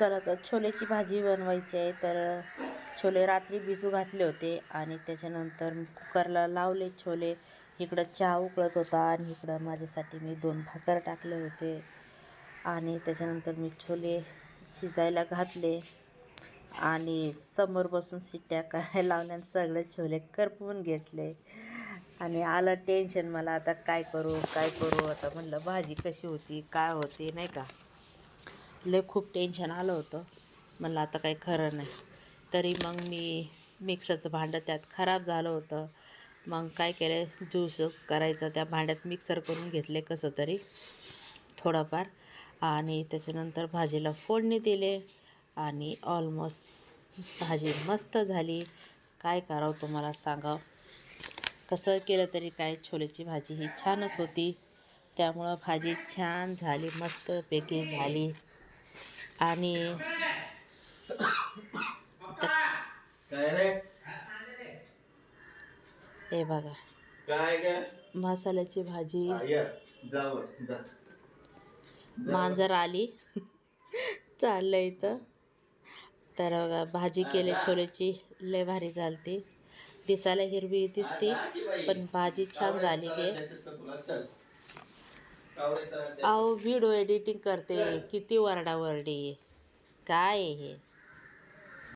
चला तर छोलेची भाजी बनवायची आहे. तर छोले रात्री भिजू घातले होते आणि त्याच्यानंतर कुकरला लावले छोले. इकडं चहा उकळत होता आणि इकडं माझ्यासाठी मी दोन भाकर टाकले होते. आणि त्याच्यानंतर मी छोले शिजायला घातले. आणि समोर बसून शिट्ट्या करायला लावल्या आणि सगळे छोले करपवून घेतले. आणि आलं टेन्शन मला आता काय करू काय करू? आता म्हणलं भाजी कशी होती काय होती नाही का? लय खूप टेन्शन आलं होतं. म्हणलं आता काही खरं नाही. तरी मग मी मिक्सरचं भांडं त्यात खराब झालं होतं. मग काय केलं ज्यूस करायचं त्या भांड्यात मिक्सर करून घेतले कसं तरी थोडंफार. आणि त्याच्यानंतर भाजीला फोडणी दिले आणि ऑलमोस्ट भाजी मस्त झाली. काय करावं तुम्हाला सांगावं? कसं केलं तरी काय छोलेची भाजी ही छानच होती. त्यामुळं भाजी छान झाली मस्तपैकी झाली. आणि हे बघा. मसाल्याची भाजी. मांजर आली. चाललं इथं. तर बघा भाजी केली छोलेची. लय भारी झालती. दिसायला हिरवी दिसती पण भाजी छान झाली गे तुला चल कावळे तर अहो व्हिडिओ एडिटिंग करते. किती वरडावरडी. काय आहे हे?